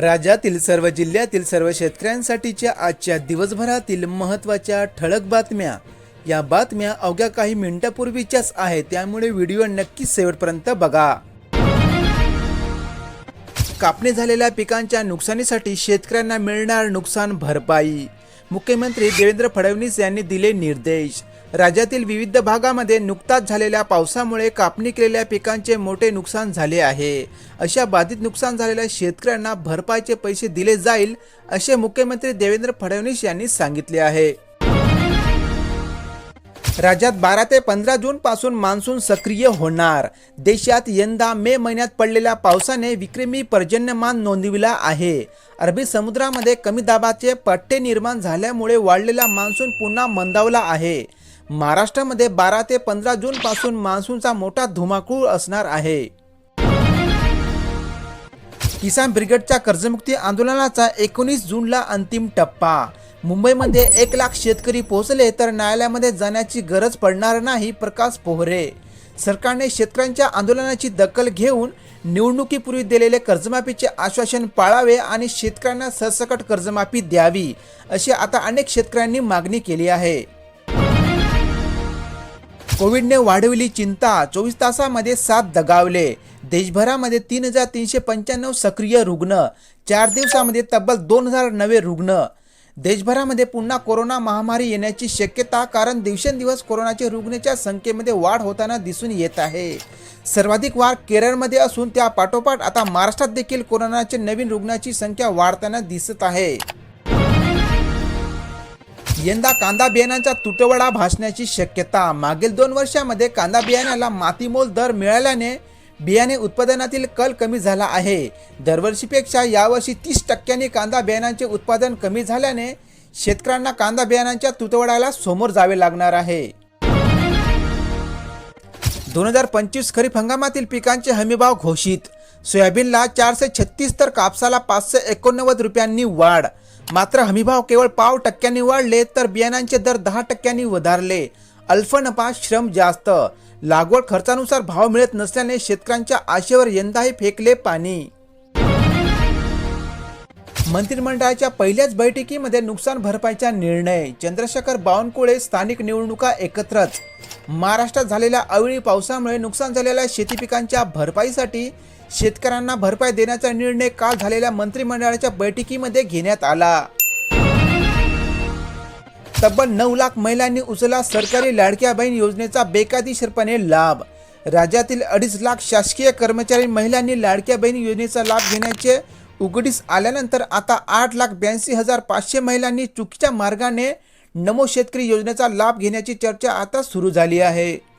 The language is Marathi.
राज्यातील सर्व जिल्ह्यातील सर्व शेतकऱ्यांसाठीच्या आजच्या दिवसभरातील महत्त्वाच्या ठळक बातम्या. या बातम्या अवघ्या काही मिनिटापूर्वीच्याच आहेत त्यामुळे व्हिडिओ नक्की शेवटपर्यंत बघा. कापणी झालेल्या पिकांच्या नुकसानीसाठी शेतकऱ्यांना मिळणार नुकसान भरपाई. मुख्यमंत्री देवेंद्र फडणवीस यांनी दिले निर्देश. राज्यातील विविध भागामध्ये नुकताच झालेल्या पावसामुळे कापणी केलेल्या पिकांचे मोठे नुकसान झाले आहे. अशा बाधित नुकसान झालेल्या शेतकऱ्यांना भरपाईचे पैसे दिले जाईल असे मुख्यमंत्री देवेंद्र फडणवीस यांनी सांगितले आहे. राज्यात बारा ते पंधरा जून पासून मान्सून सक्रिय होणार. देशात यंदा मे महिन्यात पडलेल्या पावसाने विक्रमी पर्जन्यमान नोंदविला आहे. अरबी समुद्रामध्ये कमी दाबाचे पट्टे निर्माण झाल्यामुळे वाढलेला मान्सून पुन्हा मंदावला आहे. महाराष्ट्रामध्ये बारा ते पंधरा जून पासून मान्सूनचा मोठा धुमाकूळ असणार आहे. किसान ब्रिगेडच्या कर्जमुक्ती आंदोलनाचा एकोणीस जूनला अंतिम टप्पा. मुंबईमध्ये एक लाख शेतकरी पोहोचले तर न्यायालयामध्ये जाण्याची गरज पडणार नाही प्रकाश पोहरे. सरकारने शेतकऱ्यांच्या आंदोलनाची दखल घेऊन निवडणुकीपूर्वी दिलेले कर्जमाफीचे आश्वासन पाळावे आणि शेतकऱ्यांना सरसकट कर्जमाफी द्यावी अशी आता अनेक शेतकऱ्यांनी मागणी केली आहे. कोविडने वाढविली चिंता चोवीस तासामध्ये सात दगावले. देशभरामध्ये तीन हजार तीनशे पंच्याण्णव सक्रिय रुग्ण चार दिवसामध्ये तब्बल दोन हजार नवे रुग्ण. देशभरामध्ये पुन्हा कोरोना महामारी येण्याची शक्यता कारण दिवसेंदिवस कोरोनाच्या रुग्णाच्या संख्येमध्ये वाढ होताना दिसून येत आहे. सर्वाधिक वाढ केरळमध्ये असून त्या पाठोपाठ आता महाराष्ट्रात देखील कोरोनाचे नवीन रुग्णाची संख्या वाढताना दिसत आहे. यंदा कांदा बियाणांचा तुटवडा भासण्याची शक्यता. मागील दोन वर्षामध्ये कांदा बियाण्याला मातीमोल दर मिळाल्याने बियाणे उत्पादनातील कल कमी झाला आहे. दरवर्षीपेक्षा यावर्षी तीस टक्क्यांनी कांदा बियाणांचे उत्पादन कमी झाल्याने शेतकऱ्यांना कांदा बियाणांच्या तुटवड्याला समोर जावे लागणार आहे. दोन हजार पंचवीस खरीप हंगामातील पिकांचे हमीभाव घोषित. सोयाबीनला चारशे छत्तीस तर कापसाला पाचशे एकोणनव्वद रुपयांनी वाढ. मात्र हमीभाव केवळ पाव टक्क्यांनी वाढले तर बियाणांचे दर दहा टक्क्यांनी वधारले. अल्फ नफा श्रम जास्त. लागवड खर्चानुसार भाव मिळत नसल्याने शेतकऱ्यांच्या आशेवर यंदाही फेकले पाणी. मंत्रिमंडळाच्या पहिल्याच बैठकीमध्ये नुकसान भरपाईचा निर्णय. चंद्रशेखर बावनकुळे स्थानिक निवडणुका एकत्रच. महाराष्ट्रात झालेल्या अवेळी पावसामुळे नुकसान झालेल्या शेती पिकांच्या भरपाईसाठी शेतकऱ्यांना भरपाई देण्याचा निर्णय काल झालेल्या मंत्रिमंडळाच्या बैठकीमध्ये घेण्यात आला. तब्बल नऊ लाख महिलांनी उचलला सरकारी लाडक्या बहीण योजनेचा बेकायदेशीरपणे लाभ. राज्यातील अडीच लाख शासकीय कर्मचारी महिलांनी लाडक्या बहीण योजनेचा लाभ घेण्याचे उघडीस आल्यानंतर आता आठ लाख ब्याऐंशी हजार पाचशे महिलांनी चुकीच्या मार्गाने नमो शेतकरी योजनेचा लाभ घेण्याची चर्चा आता सुरू झाली आहे.